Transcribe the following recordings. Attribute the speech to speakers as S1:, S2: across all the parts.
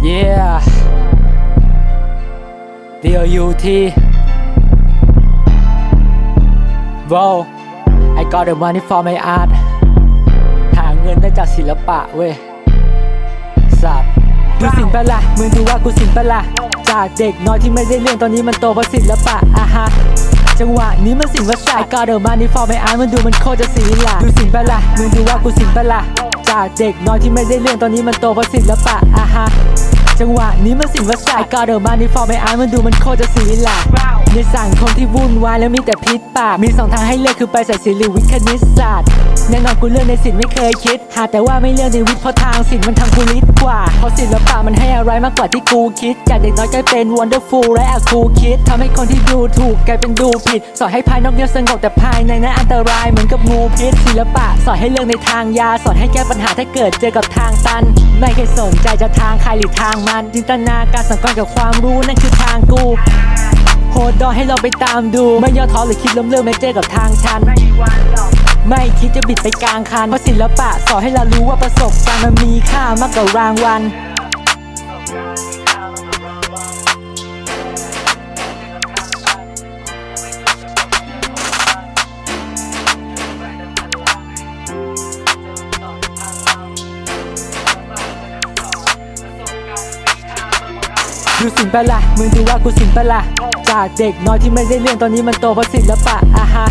S1: Yeah D-O-U-T Whoa I got the money for my art หาเงินได้จากศิลปะเว้ยสัตว์ดูสินปะละมึงดูว่ากูสินปะละจากเด็กน้อยที่ไม่ได้เรื่องตอนนี้มันโตเพราะศิลปะอะฮะจังหวะนี้มันสินว่าสายก็เดิมมานี่ฟอร์ไม่อ่านมันดูมันโคตรจะสีหละดูสินปะละมึงดูว่ากูสินปะละจากเด็กน้อยที่ไม่ได้เรื่องตอนนี้มันโตเพราะศิลปะอะฮะ จังหวะนี้มันสินว่าสายก็เดิมมานี่ฟอร์ไม่อ่านมันดูมันโคตรจะสีหละในสังคมที่วุ่นวายแล้วมีแต่พิษปาก มีสองทางให้เลือกคือไปใส่ศิลป์หรือวิทย์คณิตศาสตร์ แน่นอนกูเลือกในศิลป์ไม่เคยคิด หาแต่ว่าไม่เลือกในวิทย์เพราะทางศิลป์มันทำกูลิดกว่า เพราะศิลปะมันให้อะไรมากกว่าที่กูคิด จากเด็กน้อยกลายเป็น wonderful และอาคูคิดทำให้คนที่ดูถูกกลายเป็นดูผิด สอนให้ภายนอกเนี่ยสงบแต่ภายในนั้นอันตรายเหมือนกับงูพิษศิลปะ สอนให้เลือกในทางยา สอนให้แก้ปัญหาถ้าเกิดเจอกับทางตัน ไม่เคยสนใจจะทางใครหรือทางมันจินตนาการสังกรกับความรู้นั่นคือทางกู โหดดอให้เราไปตามดู ไม่ย่อท้อหรือคิดล้มเลิกแม่เจอกับทางชันไม่คิดจะบิดไปกลางคัน เพราะศิลปะสอนให้เรารู้ว่าประสบการณ์มันมีค่ามากกว่ารางวัล ดูสินปะละมึงดูว่ากูสินปะละจากเด็กน้อยที่ไม่ได้เรื่องตอนนี้มันโตเพราะศิลปะอะฮะ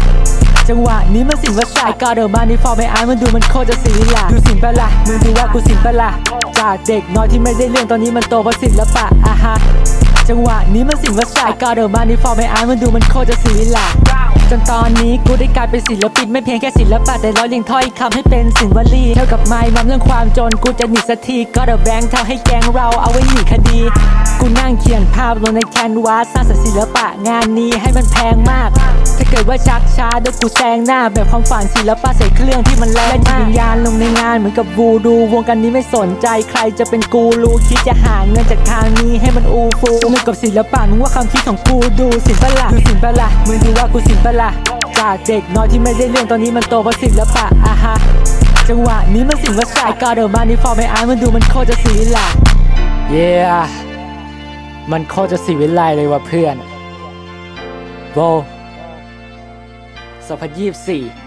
S1: จังหวะนี้มันสินว่าสายกาเดิมมานี่ฟอร์ไม่อายมันดูมันโคตรจะสีหละดูสินปะละมึงดูว่ากูสินปะละจากเด็กน้อยที่ไม่ได้เรื่องตอนนี้มันโตเพราะศิลปะอะฮะจังหวะนี้มันสินว่าสายกาเดิมมานี่ฟอร์ไม่อายมันดูมันโคตรจะสีหละ จนตอนนี้กูได้กลายเป็นศิลปินไม่เพียงแค่ศิลปะแต่ร้อยเรียงถ้อยคำให้เป็นสิ่งวลีเท่ากับไม่มัมเรื่องความจนกูจะหนีสักทีก็เดอะแบงค์เท่าให้แกงเราเอาไว้หนีคดี กูนั่งเขียนภาพลงในแคนวาสสร้างสรรค์ศิลปะงานนี้ให้มันแพงมาก เกิดว่าชักช้าเดี๋ยวกูแซงหน้า แบบความฝันศิลปะใส่เครื่องที่มันแรงมากวิญญาณลงในงานเหมือนกับวูดู วงการนี้ไม่สนใจใครจะเป็นกูรูคิดจะหาเงินจากทางนี้ให้มันอูฟูเงินกับศิลปะมึงว่าคำคิดของกูดูศิลปะละดูศิลปะละมึงดูว่ากูศิลปะละจากเด็กน้อยที่ไม่ได้เรื่องตอนนี้มันโตเพราะศิลปะอะฮะจังหวะนี้มันสินว่าสายก็เดิมมานี่ฟอร์ไม่อานมันดูมันโคตรจะสีหละ Yeah มันโคตรจะสีวิไลเลยว่ะเพื่อนโบ 2024